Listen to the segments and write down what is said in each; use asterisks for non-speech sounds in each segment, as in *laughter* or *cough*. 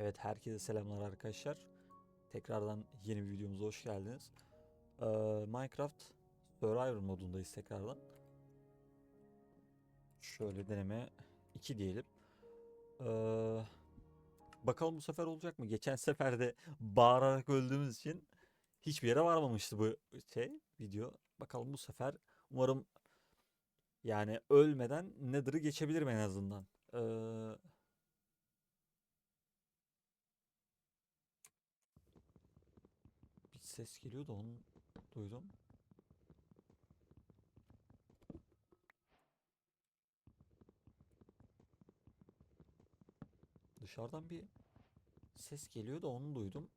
Evet herkese selamlar arkadaşlar. Tekrardan yeni bir videomuza hoş geldiniz. Ee, Minecraft Survivor modundayız tekrardan. Şöyle deneme 2 diyelim. Ee, bakalım bu sefer olacak mı? Geçen *laughs* sefer de bağırarak öldüğümüz için hiçbir yere varmamıştı bu şey video. Bakalım bu sefer umarım yani ölmeden Nether'ı geçebilirim en azından. Ee, bir ses geliyor da onu duydum. Dışarıdan bir ses geliyor da onu duydum.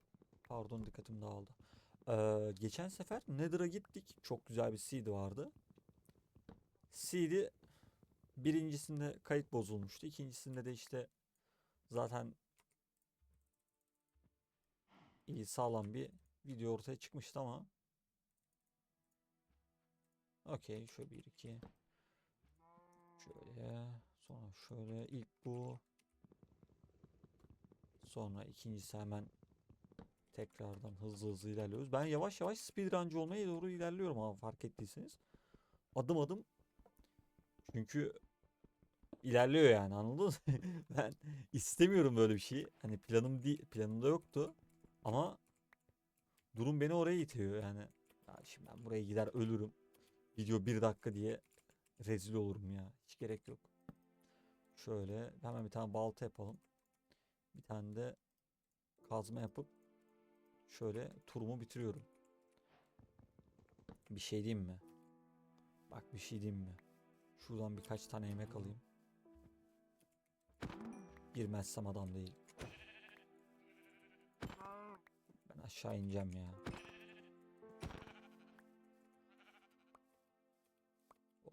Pardon dikkatim dağıldı. Ee, geçen sefer Nether'a gittik. Çok güzel bir seed vardı. Seed'i birincisinde kayıt bozulmuştu. İkincisinde de işte zaten iyi sağlam bir video ortaya çıkmıştı ama okey şöyle bir iki şöyle sonra şöyle ilk bu sonra ikincisi hemen tekrardan hızlı hızlı ilerliyoruz. Ben yavaş yavaş speedruncı olmaya doğru ilerliyorum ama fark ettiyseniz. Adım adım çünkü ilerliyor yani anladınız? *laughs* Ben istemiyorum böyle bir şeyi. Hani planım değil, planımda yoktu. Ama durum beni oraya itiyor yani. Ya şimdi ben buraya gider ölürüm. Video bir dakika diye rezil olurum ya. Hiç gerek yok. Şöyle hemen bir tane balta yapalım. Bir tane de kazma yapıp şöyle turumu bitiriyorum. Bir şey diyeyim mi? Bak bir şey diyeyim mi? Şuradan birkaç tane yemek alayım. Girmezsem adam değil. Aşağı ineceğim ya.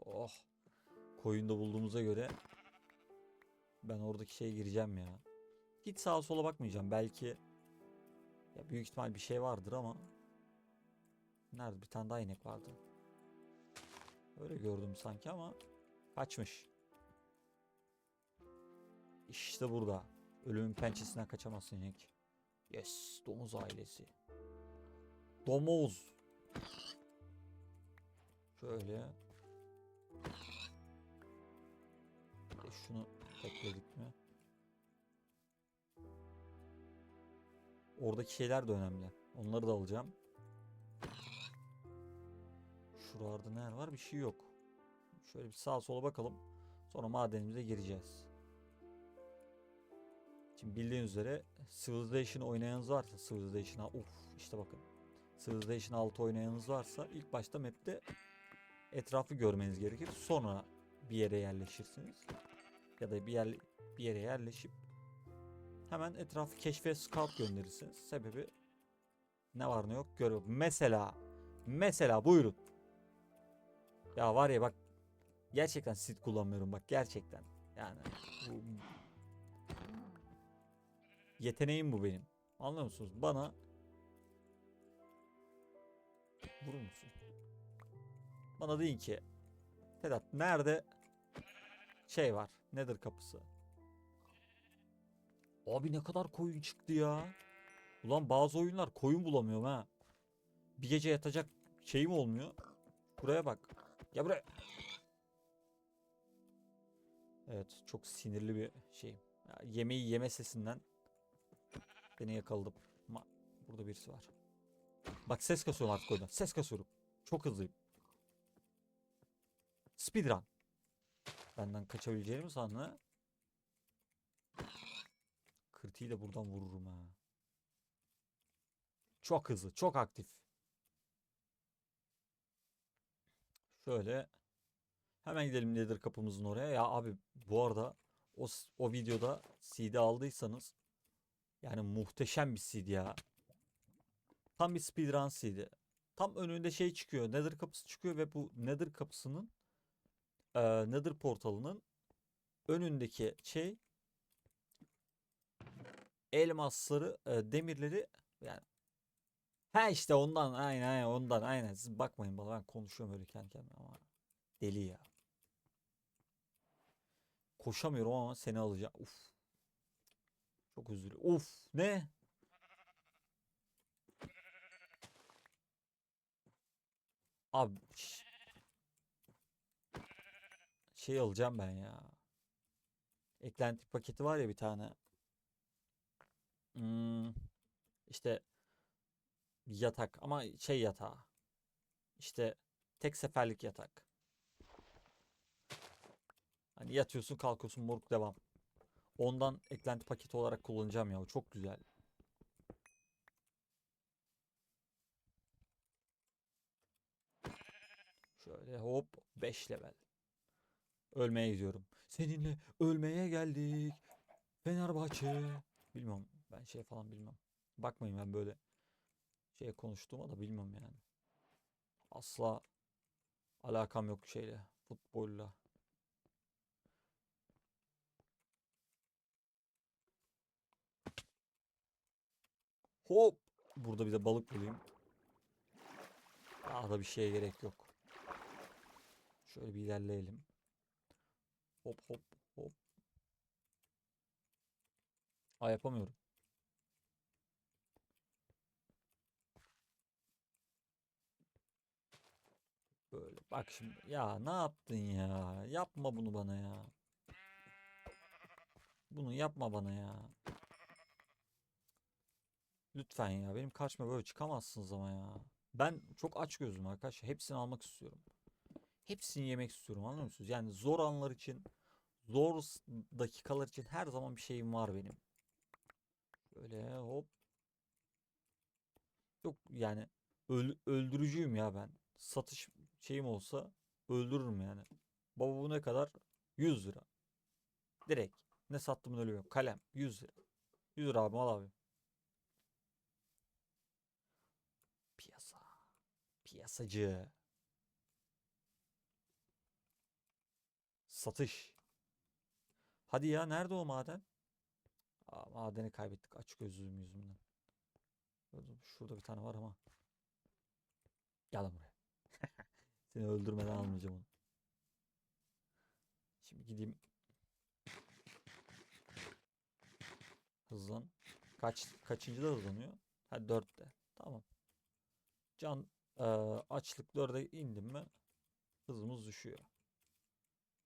Oh. Koyunda bulduğumuza göre ben oradaki şeye gireceğim ya. Hiç sağa sola bakmayacağım. Belki ya büyük ihtimal bir şey vardır ama nerede bir tane daha inek vardı. Öyle gördüm sanki ama kaçmış. İşte burada. Ölümün pençesinden kaçamazsın inek. Yes, domuz ailesi. Domuz. Şöyle. De şunu ekledik mi? Oradaki şeyler de önemli. Onları da alacağım. Şuralarda neler var? Bir şey yok. Şöyle bir sağa sola bakalım. Sonra madenimize gireceğiz. Şimdi bildiğiniz üzere Civilization oynayanınız varsa Civilization'a uf işte bakın. Civilization 6 oynayanınız varsa ilk başta map'te etrafı görmeniz gerekir. Sonra bir yere yerleşirsiniz. Ya da bir yer bir yere yerleşip hemen etrafı keşfe scout gönderirsiniz. Sebebi ne var ne yok görüyor. Mesela mesela buyurun. Ya var ya bak gerçekten sit kullanmıyorum bak gerçekten. Yani bu yeteneğim bu benim. Anlıyor musunuz? Bana vurur musun? Bana deyin ki Sedat nerede şey var? Nedir kapısı? Abi ne kadar koyun çıktı ya. Ulan bazı oyunlar koyun bulamıyorum ha. Bir gece yatacak şeyim olmuyor. Buraya bak. Gel buraya. Evet çok sinirli bir şey. Ya, yemeği yeme sesinden beni yakaladım. Ama burada birisi var. Bak ses kasıyorum artık oyunda. Ses kasıyorum. Çok hızlıyım. Speedrun. Benden kaçabileceğini mi sandın ha? Kritiği de buradan vururum ha. Çok hızlı, çok aktif. Şöyle hemen gidelim nedir kapımızın oraya. Ya abi bu arada o, o videoda CD aldıysanız yani muhteşem bir CD ya. Tam bir speedrun CD. Tam önünde şey çıkıyor. Nether kapısı çıkıyor ve bu Nether kapısının eee Nether portalının önündeki şey elmasları, eee, demirleri yani Ha işte ondan aynen aynen ondan aynen siz bakmayın bana ben konuşuyorum öyle kendi kendime ama deli ya. Koşamıyorum ama seni alacağım. Uf. Çok üzülüyorum. Of ne? Abi şey alacağım ben ya. Eklenti paketi var ya bir tane. Hmm, işte yatak ama şey yatağı. İşte tek seferlik yatak. Hani yatıyorsun kalkıyorsun moruk devam. Ondan eklenti paketi olarak kullanacağım ya. O çok güzel. Şöyle hop 5 level. Ölmeye gidiyorum. Seninle ölmeye geldik. Fenerbahçe. Bilmiyorum ben şey falan bilmem. Bakmayın ben böyle şey konuştuğuma da bilmem yani. Asla alakam yok şeyle futbolla. Hop. Burada bir de balık bulayım. Daha da bir şeye gerek yok. Şöyle bir ilerleyelim. Hop hop hop. Aa yapamıyorum. Böyle bak şimdi. Ya ne yaptın ya? Yapma bunu bana ya. Bunu yapma bana ya. Lütfen ya benim karşıma böyle çıkamazsınız ama ya. Ben çok aç gözüm arkadaşlar. Hepsini almak istiyorum. Hepsini yemek istiyorum anlıyor musunuz? Yani zor anlar için, zor dakikalar için her zaman bir şeyim var benim. Böyle hop. Yok yani öl- öldürücüyüm ya ben. Satış şeyim olsa öldürürüm yani. Baba bu ne kadar? 100 lira. Direkt. Ne sattım öyle yok. Kalem 100 lira. 100 lira abi al abi. Piyasacı. Satış. Hadi ya nerede o maden? Aa, madeni kaybettik açık gözlüğüm yüzünden. Gördüm, Şurada bir tane var ama. Gel lan buraya. *laughs* Seni öldürmeden almayacağım onu. Şimdi gideyim. Hızlan. Kaç kaçıncıda hızlanıyor? Ha dörtte. Tamam. Can eee, açlık 4'e indim mi hızımız düşüyor.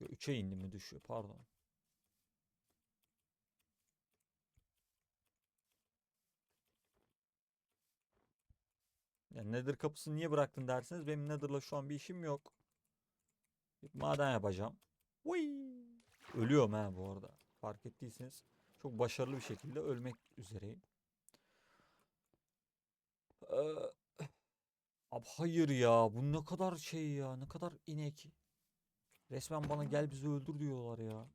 3'e indim mi düşüyor pardon. Yani Nether kapısını niye bıraktın derseniz benim Nether'la şu an bir işim yok. Maden yapacağım. Uy! Ölüyorum ha bu arada. Fark ettiyseniz çok başarılı bir şekilde ölmek üzereyim. Ee, Abi hayır ya bu ne kadar şey ya ne kadar inek. Resmen bana gel bizi öldür diyorlar ya.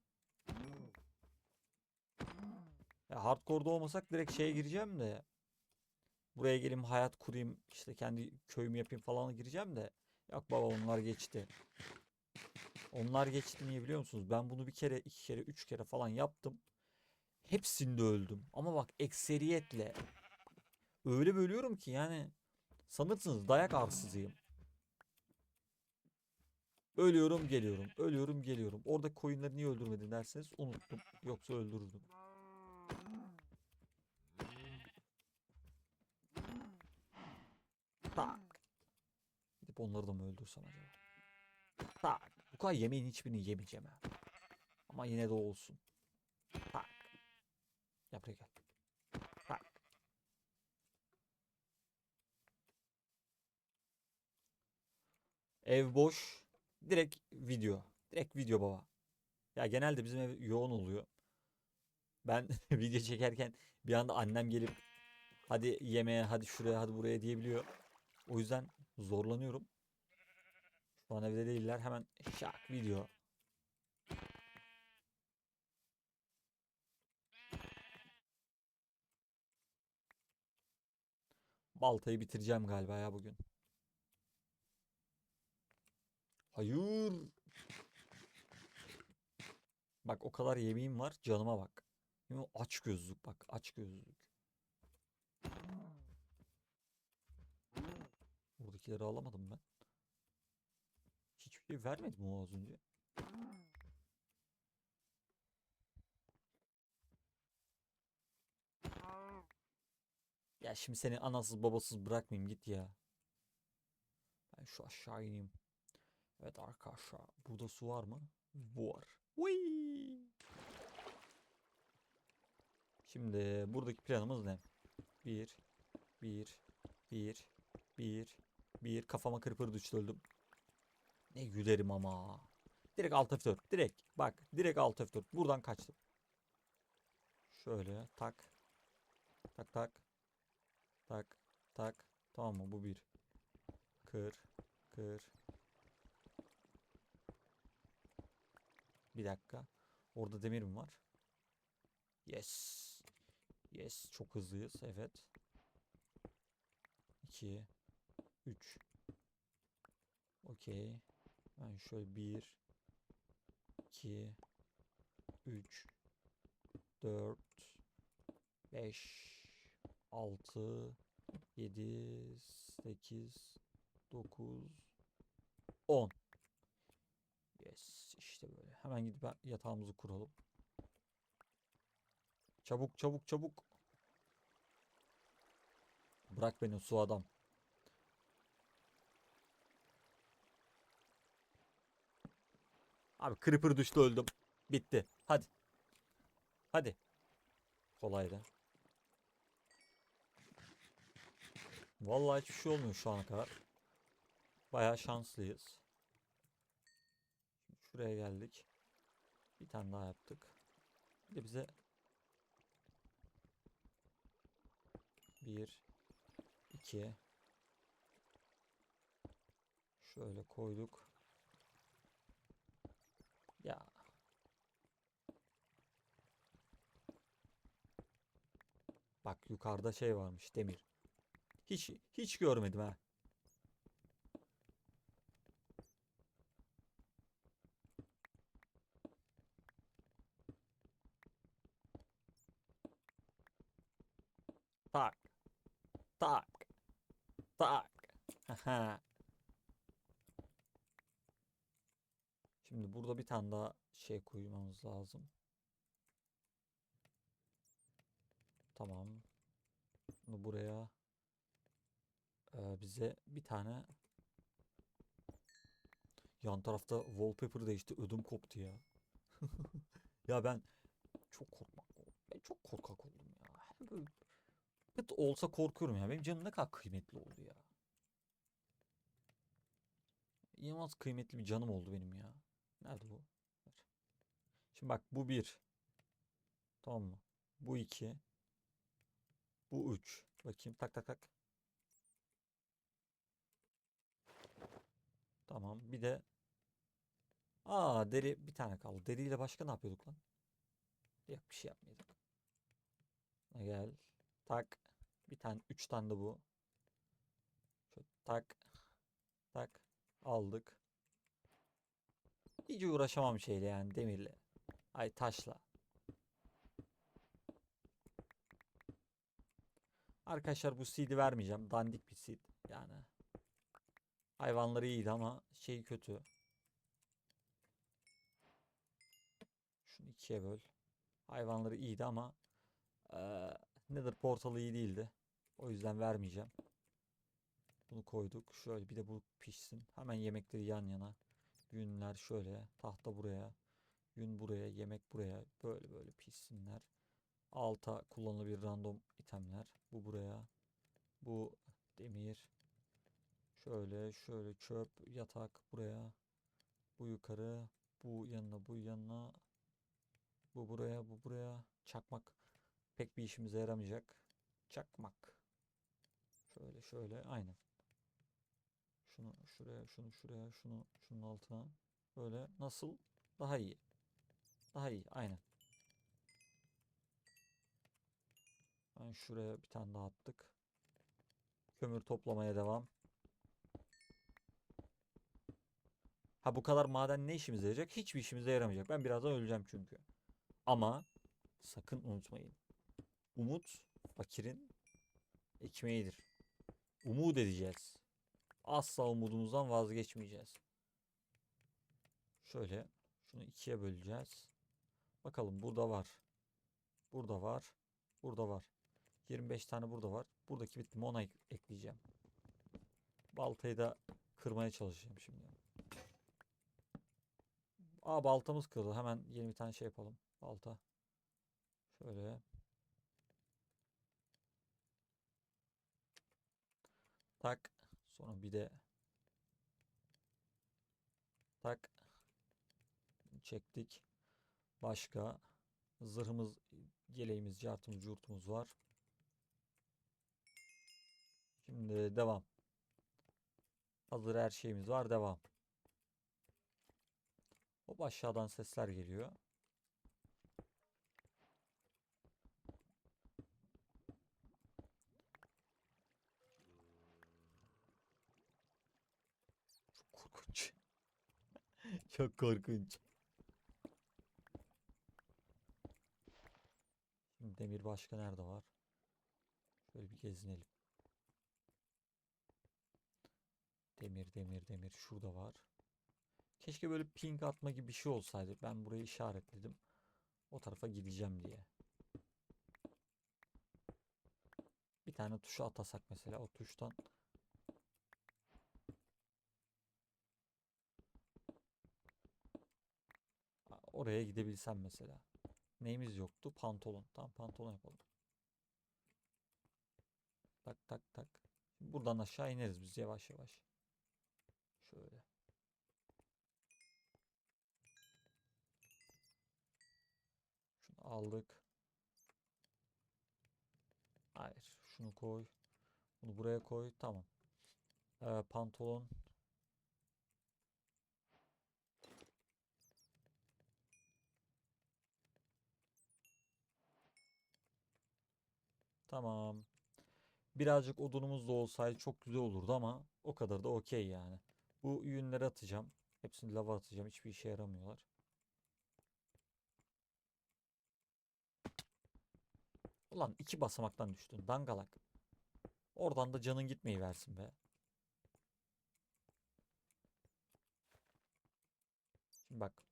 Ya hardcore'da olmasak direkt şeye gireceğim de. Buraya geleyim hayat kurayım işte kendi köyümü yapayım falan gireceğim de. Yok baba onlar geçti. Onlar geçti niye biliyor musunuz? Ben bunu bir kere, iki kere, üç kere falan yaptım. Hepsinde öldüm. Ama bak ekseriyetle. Öyle bölüyorum ki yani sanırsınız dayak arsızıyım. Ölüyorum geliyorum. Ölüyorum geliyorum. Orada koyunları niye öldürmedin derseniz unuttum. Yoksa öldürürdüm. Tak. Gidip onları da mı öldürsem acaba? Tak. Bu kadar yemeğin hiçbirini yemeyeceğim ha. Ama yine de olsun. Tak. Buraya gel. Ev boş. Direkt video. Direkt video baba. Ya genelde bizim ev yoğun oluyor. Ben *laughs* video çekerken bir anda annem gelip hadi yemeğe, hadi şuraya, hadi buraya diyebiliyor. O yüzden zorlanıyorum. Şu an evde değiller. Hemen şak video. Baltayı bitireceğim galiba ya bugün. Hayır. Bak o kadar yemeğim var. Canıma bak. Aç gözlük bak. Aç gözlük. Buradakileri alamadım ben. Hiçbir şey vermedi mi o az önce? Ya şimdi seni anasız babasız bırakmayayım git ya. Ben şu aşağı ineyim. Evet arkadaşlar burada su var mı? Var. Whee! Şimdi buradaki planımız ne? Bir, bir, bir, bir, bir. Kafama kırpır düştü öldüm. Ne gülerim ama. Direkt alt F4. Direkt. Bak direkt alt F4. Buradan kaçtım. Şöyle tak. Tak tak. Tak tak. Tamam mı? Bu bir. Kır. Kır. Bir dakika. Orada demir mi var? Yes. Yes. Çok hızlıyız. Evet. 2 3 Okey. Ben şöyle 1 2 3 4 5 6 7 8 9 10 Yes işte böyle. Hemen gidip ya- yatağımızı kuralım. Çabuk çabuk çabuk. Bırak beni su adam. Abi creeper düştü öldüm. Bitti. Hadi. Hadi. Kolaydı. Vallahi hiçbir şey olmuyor şu ana kadar. Bayağı şanslıyız. Şuraya geldik. Bir tane daha yaptık. Bir de bize bir, iki şöyle koyduk. Ya Bak yukarıda şey varmış demir. Hiç hiç görmedim ha. Tak. Tak. Tak. Şimdi burada bir tane daha şey koymamız lazım. Tamam. Bunu buraya Ee, bize bir tane yan tarafta wallpaper değişti. Ödüm koptu ya. *laughs* Ya ben çok korkmak ben çok korkak oldum ya. Pıt olsa korkuyorum ya. Benim canım ne kadar kıymetli oldu ya. İnanılmaz kıymetli bir canım oldu benim ya. Nerede bu? Şimdi bak bu bir. Tamam mı? Bu iki. Bu üç. Bakayım tak tak tak. Tamam. Bir de Aa deri bir tane kaldı. Deriyle başka ne yapıyorduk lan? Yok bir şey yapmıyorduk. Gel. Tak. Bir tane. Üç tane de bu. Şöyle tak. Tak. Aldık. Hiç uğraşamam şeyle yani demirle. Ay taşla. Arkadaşlar bu seed'i vermeyeceğim. Dandik bir seed. Yani. Hayvanları iyiydi ama şey kötü. Şunu ikiye böl. Hayvanları iyiydi ama eee Nether portalı iyi değildi. O yüzden vermeyeceğim. Bunu koyduk. Şöyle bir de bu pişsin. Hemen yemekleri yan yana. Yünler şöyle. Tahta buraya. Yün buraya. Yemek buraya. Böyle böyle pişsinler. Alta kullanılabilir random itemler. Bu buraya. Bu demir. Şöyle şöyle çöp yatak buraya. Bu yukarı. Bu yanına bu yanına. Bu buraya bu buraya. Çakmak pek bir işimize yaramayacak. Çakmak. Şöyle şöyle aynen. Şunu şuraya şunu şuraya şunu şunun altına. Böyle nasıl? Daha iyi. Daha iyi aynen. Ben şuraya bir tane daha attık. Kömür toplamaya devam. Ha bu kadar maden ne işimize yarayacak? Hiçbir işimize yaramayacak. Ben birazdan öleceğim çünkü. Ama sakın unutmayın. Umut fakirin ekmeğidir. Umut edeceğiz. Asla umudumuzdan vazgeçmeyeceğiz. Şöyle şunu ikiye böleceğiz. Bakalım burada var. Burada var. Burada var. 25 tane burada var. Buradaki bitti mi ona ek- ekleyeceğim. Baltayı da kırmaya çalışacağım şimdi. Aa baltamız kırıldı. Hemen yeni bir tane şey yapalım. Balta. Şöyle. Tak. Sonra bir de tak. Çektik. Başka zırhımız, yeleğimiz, cartımız, curtumuz var. Şimdi devam. Hazır her şeyimiz var. Devam. Hop aşağıdan sesler geliyor. Çok korkunç. *laughs* Çok korkunç. Şimdi demir başka nerede var? Şöyle bir gezinelim. Demir, demir, demir. Şurada var. Keşke böyle ping atma gibi bir şey olsaydı. Ben burayı işaretledim. O tarafa gideceğim diye. Bir tane tuşa atasak mesela o tuştan. Oraya gidebilsem mesela. Neyimiz yoktu? Pantolon. Tamam pantolon yapalım. Tak tak tak. Buradan aşağı ineriz biz yavaş yavaş. Şöyle. Şunu aldık. Hayır. Şunu koy. Bunu buraya koy. Tamam. Ee, pantolon. Tamam. Birazcık odunumuz da olsaydı çok güzel olurdu ama o kadar da okey yani. Bu yünleri atacağım. Hepsini lava atacağım. Hiçbir işe yaramıyorlar. Ulan iki basamaktan düştün. Dangalak. Oradan da canın gitmeyi versin be. Şimdi bak.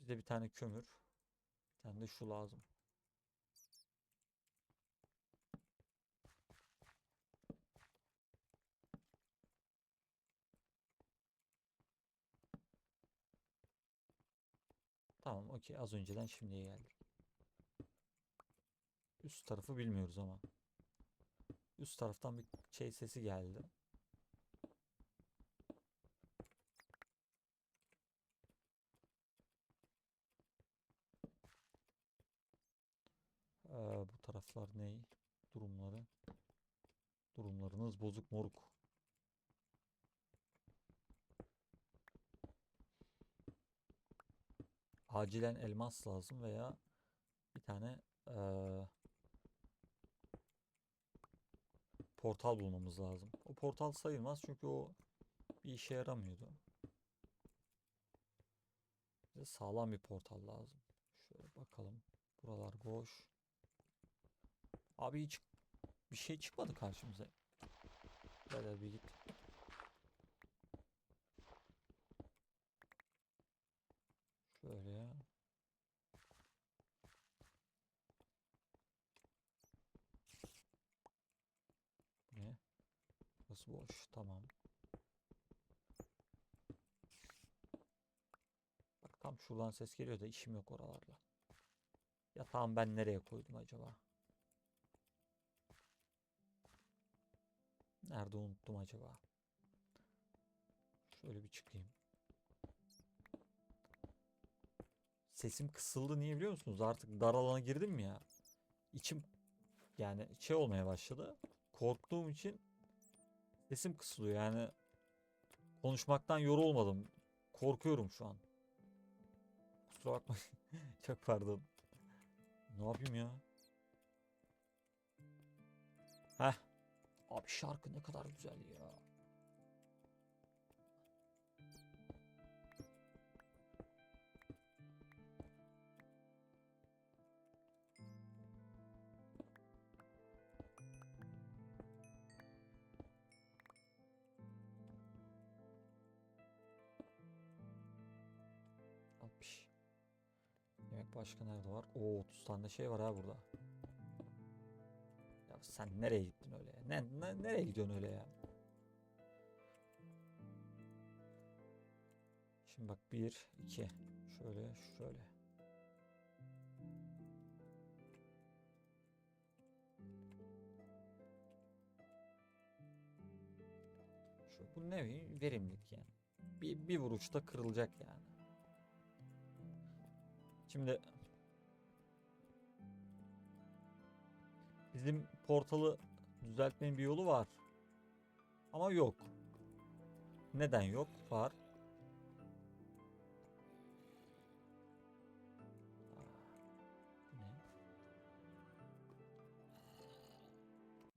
Bize bir tane kömür. Bir tane de şu lazım. Tamam okey az önceden şimdiye geldi. Üst tarafı bilmiyoruz ama. Üst taraftan bir şey sesi geldi. Ee, bu taraflar ne? Durumları. Durumlarınız bozuk moruk. Acilen elmas lazım veya bir tane eee, portal bulmamız lazım. O portal sayılmaz çünkü o bir işe yaramıyordu. Bize sağlam bir portal lazım. Şöyle bakalım. Buralar boş. Abi hiç bir şey çıkmadı karşımıza. Böyle bir git. Şöyle ne? Burası boş. Tamam. Bak tam şuradan ses geliyor da işim yok oralarla. Ya tamam ben nereye koydum acaba? Nerede unuttum acaba? Şöyle bir çıkayım. Sesim kısıldı niye biliyor musunuz? Artık dar alana girdim ya? İçim yani şey olmaya başladı. Korktuğum için sesim kısılıyor yani. Konuşmaktan yorulmadım. Korkuyorum şu an. Kusura bakmayın. *laughs* Çok pardon. Ne yapayım ya? Heh. Abi şarkı ne kadar güzel ya. Almış. Yemek başka nerede var? Oo 30 tane şey var ha burada. Sen nereye gittin öyle ya? Ne, ne- nereye gidiyorsun öyle ya? Şimdi bak bir, iki. Şöyle, şöyle. Şu, bu ne verimlilik yani. Bir, bir vuruşta kırılacak yani. Şimdi bizim portalı düzeltmenin bir yolu var. Ama yok. Neden yok? Var.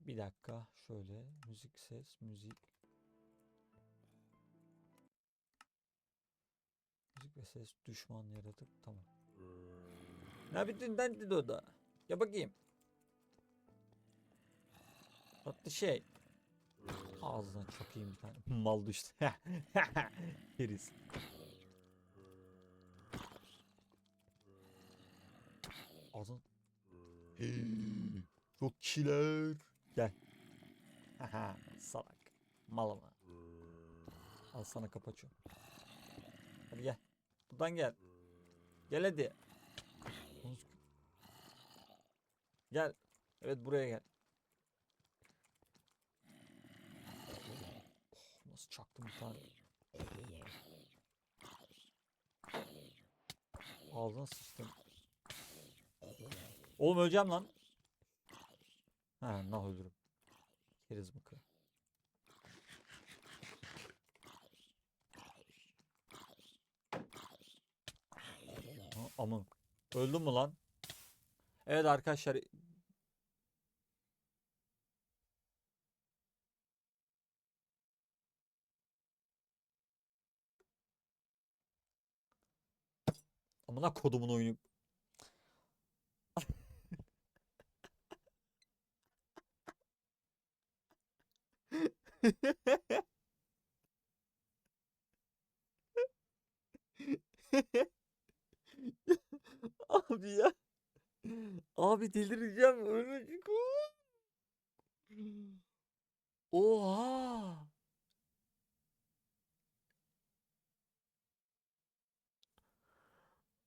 Bir dakika şöyle müzik ses müzik müzik ve ses düşman yaratık tamam. Ne bittin den dedi o da. Ya bakayım. Tatlı şey. Ağzına çakayım bir tane. *laughs* Mal düştü. *laughs* Yeriz. Ağzın. Çok kişiler. Gel. *laughs* Salak. Mal ama. Al sana kapı açıyorum. Hadi gel. Buradan gel. Gel hadi. Gel. Evet buraya gel. Oh, nasıl çaktım bir tane. Ağzına sıçtım. Oğlum öleceğim lan. Ha nah ölürüm. Keriz mıkı. Ha, Aman. Öldün mü lan? Evet arkadaşlar. Amına kodumun oyunu. *laughs* Abi ya. Abi delireceğim. Ölmeyecek. Oha.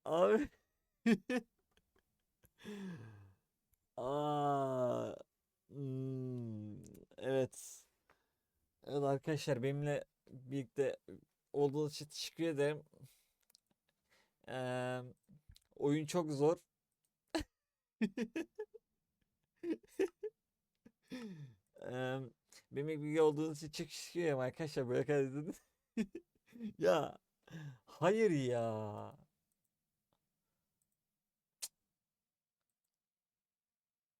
Abi. Aa. Hmm, evet. Evet arkadaşlar benimle birlikte olduğunuz için teşekkür ederim. Eee, oyun çok zor. Eee, benimle birlikte olduğunuz için çok arkadaşlar. Böyle kadar. *laughs* Ya hayır ya.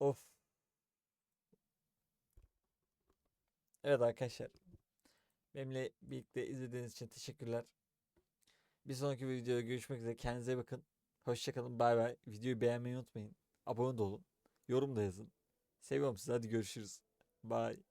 Of. Evet arkadaşlar. Benimle birlikte izlediğiniz için teşekkürler. Bir sonraki videoda görüşmek üzere. Kendinize bakın. Hoşçakalın. Bay bay. Videoyu beğenmeyi unutmayın. Abone de olun. Yorum da yazın. Seviyorum sizi. Hadi görüşürüz. Bye.